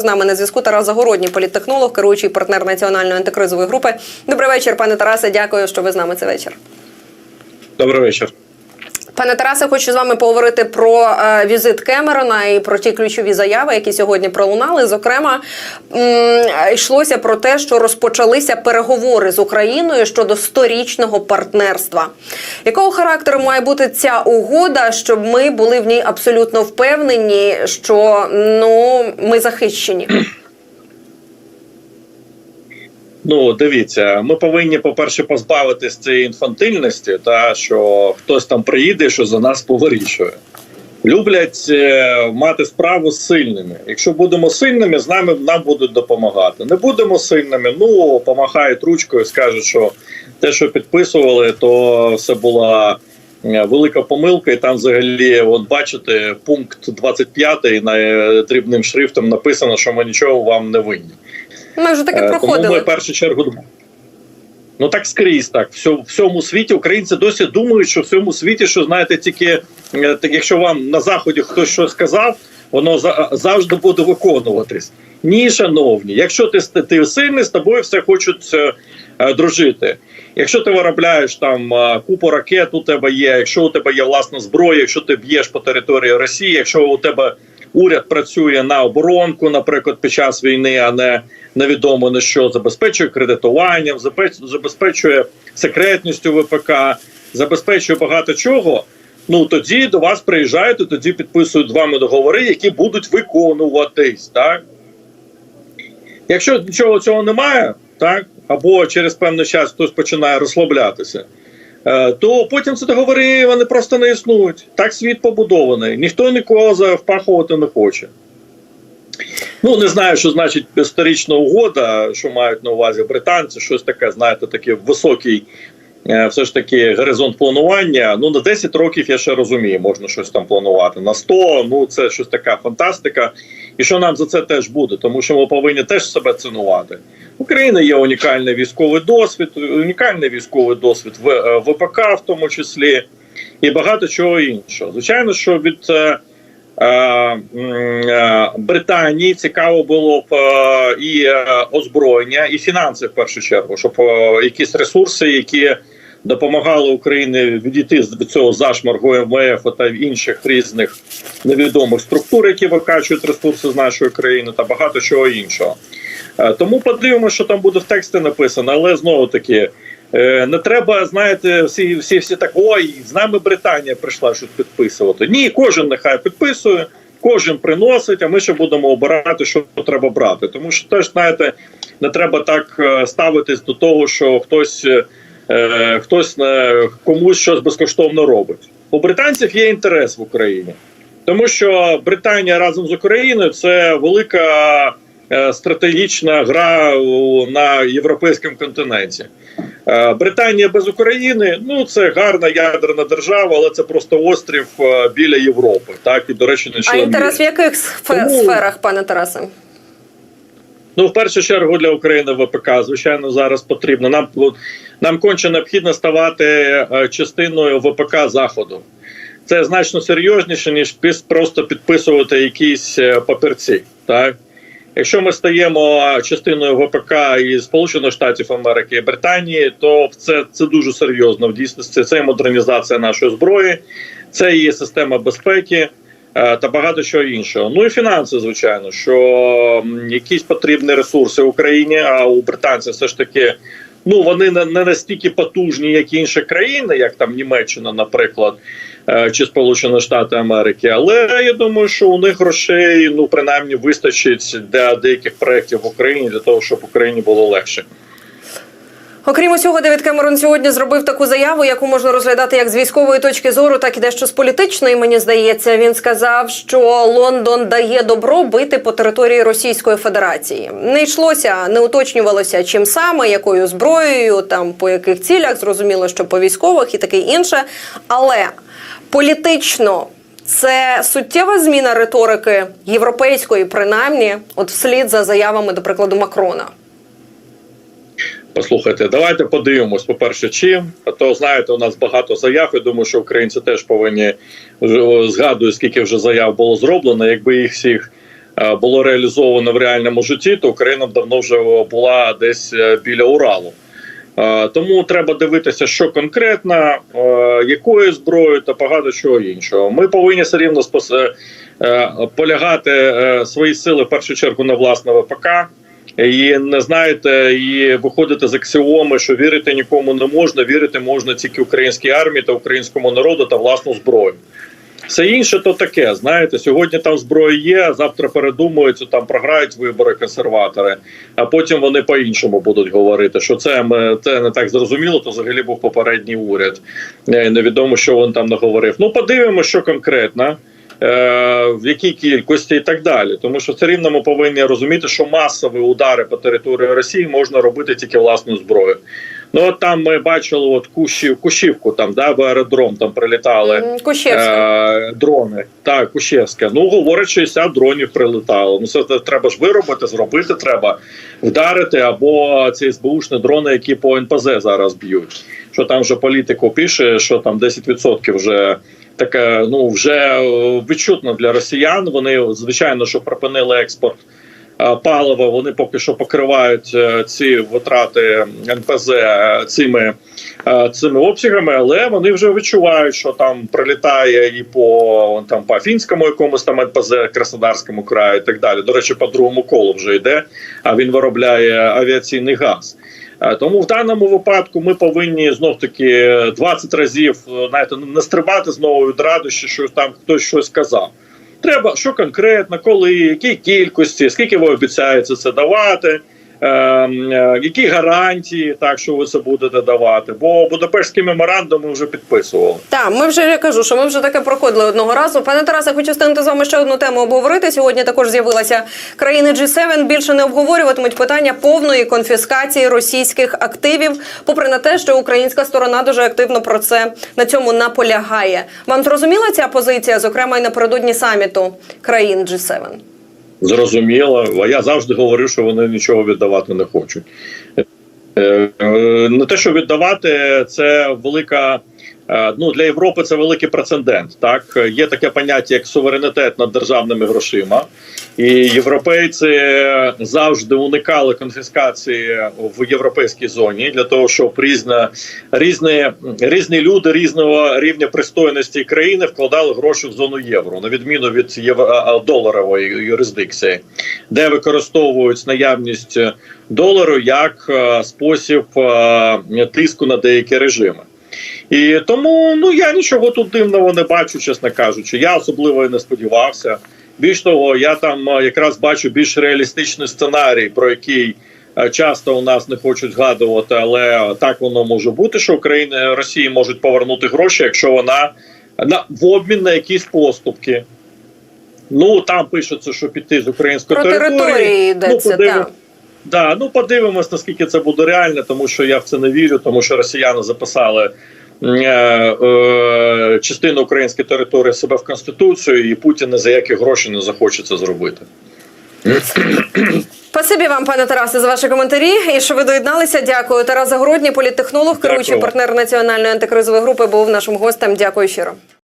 З нами на зв'язку Тарас Загородній, політтехнолог, керуючий партнер національної антикризової групи. Добрий вечір, пане Тарасе. Дякую, що ви з нами цей вечір. Добрий вечір. Пане Тарасе, хочу з вами поговорити про е, візит Кемерона і про ті ключові заяви, які сьогодні пролунали. Зокрема, йшлося про те, що розпочалися переговори з Україною щодо сторічного партнерства. Якого характеру має бути ця угода, щоб ми були в ній абсолютно впевнені, що ну ми захищені? Ну, дивіться, ми повинні, по-перше, позбавитись цієї інфантильності, та що хтось там приїде, що за нас повирішує. Люблять е, мати справу з сильними. Якщо будемо сильними, з нами нам будуть допомагати. Не будемо сильними, ну помахають ручкою, скажуть, що те, що підписували, то все була е, велика помилка, і там взагалі, от бачите, пункт 25 на е, дрібним шрифтом написано, що ми нічого вам не винні. Ми вже таки Е, Тому ми в першу чергу ну так скрізь, так в всьому світі українці досі думають, що в всьому світі, що знаєте, тільки е, так, якщо вам на заході хтось щось сказав, воно за- завжди буде виконуватись. Ні, шановні, якщо ти, ти сильний, з тобою все хочуть е, е, дружити. Якщо ти виробляєш там е, купу ракет, у тебе є, якщо у тебе є власна зброя, якщо ти б'єш по території Росії, якщо у тебе уряд працює на оборонку, наприклад, під час війни, а не невідомо на що забезпечує кредитуванням, забезпечує секретністю ВПК, забезпечує багато чого. Ну тоді до вас приїжджають, і тоді підписують з вами договори, які будуть виконуватись, так. Якщо нічого цього немає, так або через певний час хтось починає розслаблятися, то потім це договори вони просто не існують. Так світ побудований. Ніхто нікого завпахувати не хоче. Ну, не знаю, що значить історична угода, що мають на увазі британці, щось таке, знаєте, такий високий е, все ж таки горизонт планування. Ну, на 10 років я ще розумію, можна щось там планувати. На 100, ну це щось така фантастика. І що нам за це теж буде, тому що ми повинні теж себе цінувати. В України є унікальний військовий досвід, унікальний військовий досвід в е, ВПК, в тому числі, і багато чого іншого. Звичайно, що від е, е, е, Британії цікаво було б е, і е, озброєння, і фінанси в першу чергу, щоб е, якісь ресурси, які допомагали Україні відійти з цього зашмаргу МВФ та інших різних невідомих структур, які викачують ресурси з нашої країни, та багато чого іншого. Е, Тому подивимося, що там буде в тексті написано, але знову таки. Е, Не треба, знаєте, всі всі всі так ой, з нами Британія прийшла щось підписувати. Ні, кожен нехай підписує, кожен приносить, а ми ще будемо обирати, що треба брати. Тому що теж знаєте, не треба так е, ставитись до того, що хтось е, хтось е, комусь щось безкоштовно робить. У британців є інтерес в Україні, тому що Британія разом з Україною це велика е, стратегічна гра на європейському континенті. Е, Британія без України ну це гарна ядерна держава, але це просто острів е, біля Європи. Так і до речі, не А член інтерес в яких Тому- сферах, пане Тарасе? Ну, в першу чергу для України ВПК, звичайно, зараз потрібно. Нам нам конче необхідно ставати е, частиною ВПК Заходу. Це значно серйозніше, ніж просто підписувати якісь папірці. Так? Якщо ми стаємо частиною ВПК і Сполучених Штатів Америки і Британії, то це, це дуже серйозно в дійсності. Це і модернізація нашої зброї, це і система безпеки е, та багато чого іншого. Ну і фінанси, звичайно, що якісь потрібні ресурси Україні, а у британців все ж таки. Ну, вони не, настільки потужні, як інші країни, як там Німеччина, наприклад, е, чи Сполучені Штати Америки. Але я думаю, що у них грошей ну принаймні вистачить для деяких проєктів в Україні для того, щоб Україні було легше. Окрім усього, Девід Кемерон сьогодні зробив таку заяву, яку можна розглядати як з військової точки зору, так і дещо з політичної. Мені здається, він сказав, що Лондон дає добро бити по території Російської Федерації. Не йшлося, не уточнювалося, чим саме, якою зброєю, там по яких цілях. Зрозуміло, що по військових і таке інше. Але політично це суттєва зміна риторики європейської, принаймні, от вслід за заявами, до прикладу, Макрона. Послухайте, давайте подивимось, по-перше, чим. А то знаєте, у нас багато заяв. Я думаю, що українці теж повинні згадую, скільки вже заяв було зроблено. Якби їх всіх е, було реалізовано в реальному житті, то Україна б давно вже була десь е, біля Уралу. Е, Тому треба дивитися, що конкретно, якою зброєю та багато чого іншого. Ми повинні все рівно полягати свої сили в першу чергу на власне ВПК. І не знаєте, і виходити з аксіоми, що вірити нікому не можна, вірити можна тільки українській армії та українському народу та власну зброю. Все інше то таке. Знаєте, сьогодні там зброя є, завтра передумуються, там програють вибори консерватори, а потім вони по-іншому будуть говорити, що це ми це не так зрозуміло. То взагалі був попередній уряд. Е, Невідомо, що він там наговорив. Ну, подивимося, що конкретно. Е, В якій кількості і так далі, тому що все рівно ми повинні розуміти, що масові удари по території Росії можна робити тільки власною зброєю. Ну от там ми бачили от Кущів, Кущівку, там да в аеродром там прилітали е, дрони. Так, Кущевське. Ну, говорять, 60 дронів прилетало. Ну, це треба ж виробити, зробити треба, вдарити, або ці СБУшні дрони, які по НПЗ зараз б'ють. Що там вже політику пише, що там 10% вже таке, ну вже е, відчутно для росіян. Вони, звичайно, що припинили експорт. е, Палива вони поки що покривають е, ці витрати НПЗ цими цими обсягами, але вони вже відчувають, що там прилітає і по там по фінському якомусь там НПЗ Краснодарському краю, і так далі. До речі, по другому колу вже йде. А він виробляє авіаційний газ. Е, Тому в даному випадку ми повинні знов таки 20 разів е, знаєте, не стрибати знову від радощі, що там хтось щось сказав. Треба що конкретно, коли, які кількості, скільки ви обіцяєте це давати, е, е, які гарантії, так що ви це будете давати. Бо Будапештський меморандум ми вже підписували. Так, ми вже я кажу, що ми вже таке проходили одного разу. Пане Тарасе, хочу стигнути з вами ще одну тему обговорити. Сьогодні також з'явилася країни G7 більше не обговорюватимуть питання повної конфіскації російських активів, попри на те, що українська сторона дуже активно про це на цьому наполягає. Вам зрозуміла ця позиція, зокрема і напередодні саміту країн G7? Зрозуміло, а я завжди говорив, що вони нічого віддавати не хочуть. Е, е, Не те, що віддавати, це велика. Е, Ну для Європи це великий прецедент. Так є таке поняття як суверенітет над державними грошима, і європейці завжди уникали конфіскації в європейській зоні для того, щоб різна різні, різні люди різного рівня пристойності країни вкладали гроші в зону євро, на відміну від євро, доларової юрисдикції, де використовують наявність долару як е, спосіб е, тиску на деякі режими. І тому ну я нічого тут дивного не бачу, чесно кажучи. Я особливо і не сподівався. Більш того, я там е, якраз бачу більш реалістичний сценарій, про який е, часто у нас не хочуть згадувати, але так воно може бути, що Україна Росії можуть повернути гроші, якщо вона на в обмін на якісь поступки. Ну там пишеться, що піти з української Про території. території йдеться, подивимо- так. Да, ну подивимось, наскільки це буде реально, тому що я в це не вірю, тому що росіяни записали е, е, частину української території себе в конституцію, і Путін ні за які гроші не захоче це зробити. Спасибі вам, пане Тарасе, за ваші коментарі. І що ви доєдналися. Дякую. Тарас Загородній, політтехнолог, керуючий партнер національної антикризової групи, був нашим гостем. Дякую щиро.